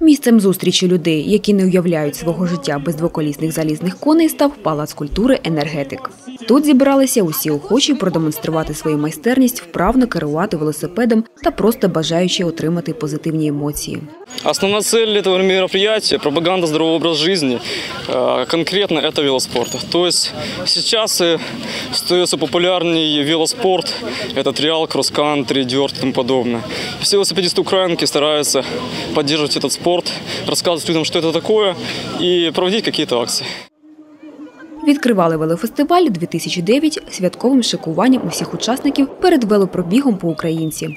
Місцем зустрічі людей, які не уявляють свого життя без двоколісних залізних коней, став палац культури енергетик. Тут зібралися усі охочі продемонструвати свою майстерність, вправно керувати велосипедом та просто бажаючи отримати позитивні емоції. Основная цель этого мероприятия – пропаганда здорового образа жизни. Э, Конкретно это велоспорт. То есть сейчас э, остается популярнее велоспорт. Это триал, кросс-кантри, дёрт и тому подобное. Все велосипедисты украинки стараются поддерживать этот спорт, рассказывать людям, что это такое, и проводить какие-то акции. Відкривали велофестиваль 2009 святковим шикуванням усіх учасників перед велопробігом по українці.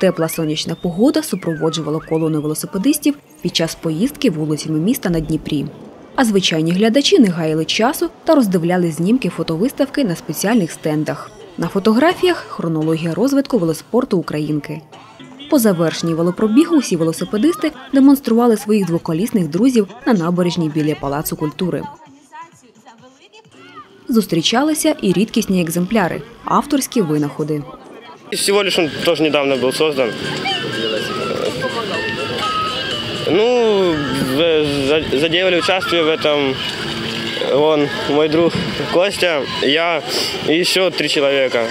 Тепла сонячна погода супроводжувала колону велосипедистів під час поїздки вулицями міста на Дніпрі. А звичайні глядачі не гаяли часу та роздивляли знімки фотовиставки на спеціальних стендах. На фотографіях хронологія розвитку велоспорту Українки. По завершенні велопробігу усі велосипедисти демонстрували своїх двоколісних друзів на набережній біля Палацу культури. Зустрічалися і рідкісні екземпляри авторські винаходи. Лишь он тоже недавно был создан. Ну, в- за- задействовали участие в этом мой друг Костя, я и еще три человека.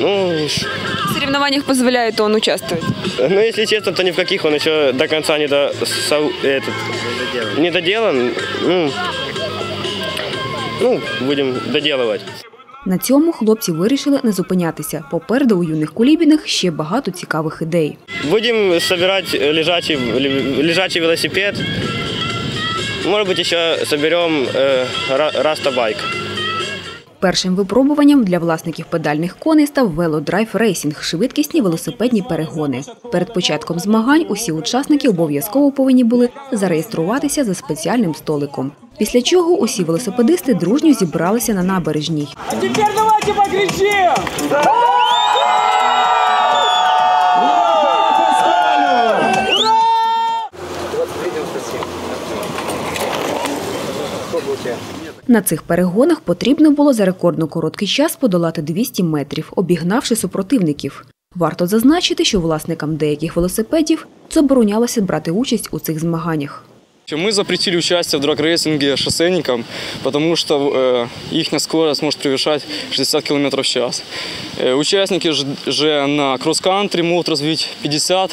Ну, ш- В соревнованиях позволяет он участвовать. ну, если честно, то ни в каких он еще до конца не, до, со- этот, не доделан. Ну, ну, будем доделывать. На цьому хлопці вирішили не зупинятися. Попереду у юних кулібіних ще багато цікавих ідей. Будем собирать лежачий, лежачий велосипед. Может быть, еще соберем э, ра- растобайк. Першим випробуванням для власників педальних коней став велодрайв рейсінг швидкісні велосипедні перегони. Перед початком змагань усі учасники обов'язково повинні були зареєструватися за спеціальним столиком. Після чого усі велосипедисти дружньо зібралися на набережній. Тепер давайте покричим! На цих перегонах потрібно було за рекордно короткий час подолати 200 метрів, обігнавши супротивників. Варто зазначити, що власникам деяких велосипедів заборонялося брати участь у цих змаганнях. Мы запретили участие в драг-рейсинге шоссейникам, потому что э, их скорость может превышать 60 км в час. Э, участники ж- же на кросс-кантри могут развить 50,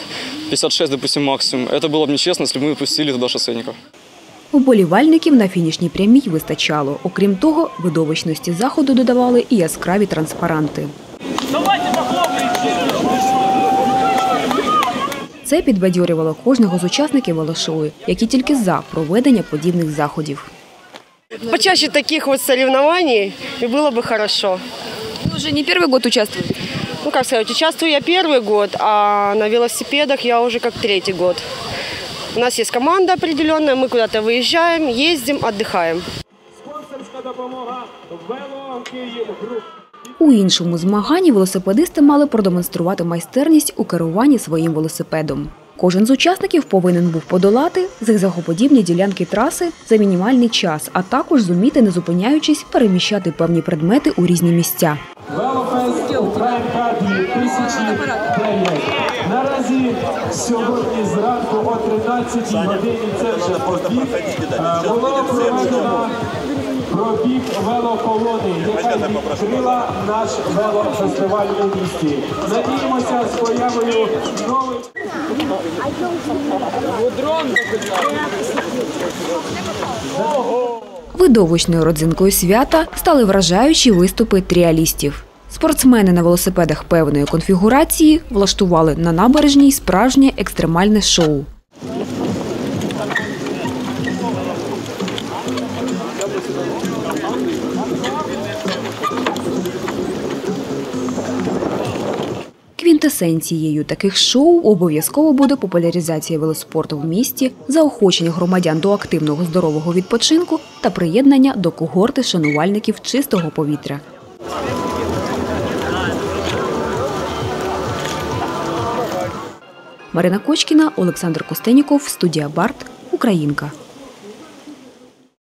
56, допустим, максимум. Это было бы нечестно, если бы мы пустили туда шоссейников. Уболівальників на фінішній прямій вистачало. Окрім того, видовищності заходу додавали і яскраві транспаранти. Давайте похлопаем! Це підбадьорювало кожного з учасників велошоу, які тільки за проведення подібних заходів. Почаще таких вот соревнований, и было бы хорошо. Вы уже не первый год участвуете. Ну, как сказать, участвую я первый год, а на велосипедах я уже как третий год. У нас есть команда определенная, мы куда-то выезжаем, ездим, отдыхаем. Спонсорська допомога Вело Київ Груп. У іншому змаганні велосипедисти мали продемонструвати майстерність у керуванні своїм велосипедом. Кожен з учасників повинен був подолати зигзагоподібні ділянки траси за мінімальний час, а також зуміти, не зупиняючись, переміщати певні предмети у різні місця. Велофест Українка 2009. Наразі сьогодні зранку о 13 годині це вже побіг. Е, Було проведено пробіг велоколони, яка відкрила наш велофестиваль у місті. Надіємося з появою нових Видовищною родзинкою свята стали вражаючі виступи тріалістів. Спортсмени на велосипедах певної конфігурації влаштували на набережній справжнє екстремальне шоу. Квінтесенцією таких шоу обов'язково буде популяризація велоспорту в місті, заохочення громадян до активного здорового відпочинку та приєднання до когорти шанувальників чистого повітря. Марина Кочкіна, Олександр Костеніков, студія Барт, Українка.